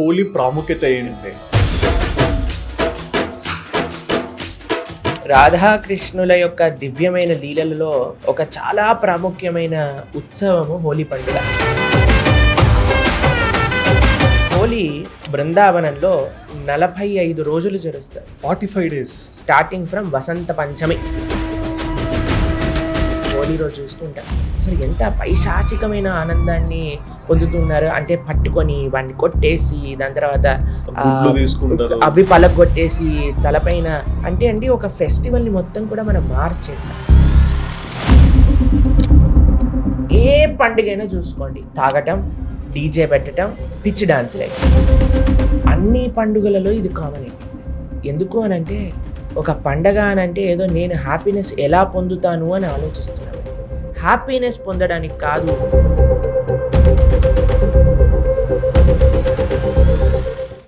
హోలీ ప్రాముఖ్యత ఏంటంటే రాధాకృష్ణుల యొక్క దివ్యమైన లీలలలో ఒక చాలా ప్రాముఖ్యమైన ఉత్సవము హోలీ పండుగ. హోలీ బృందావనంలో నలభై ఐదు రోజులు జరుస్తారు forty five days. Starting from Vasanta Panchami. రోజు చూస్తుంటాం అసలు ఎంత పైశాచికమైన ఆనందాన్ని పొందుతున్నారు అంటే పట్టుకొని వాడిని కొట్టేసి దాని తర్వాత. అవి పలగొట్టేసి తలపైన అంటే అండి ఒక ఫెస్టివల్ని మొత్తం కూడా మనం మార్చేసాం. ఏ పండుగైనా చూసుకోండి. తాగటం డీజే పెట్టడం పిచ్చి డాన్స్లే అన్ని పండుగలలో ఇది కామన్. ఎందుకు అని అంటే ఒక పండగ అని అంటే ఏదో నేను హ్యాపీనెస్ ఎలా పొందుతాను అని ఆలోచిస్తున్నాను. హ్యాపీనెస్ పొందడానికి కాదు.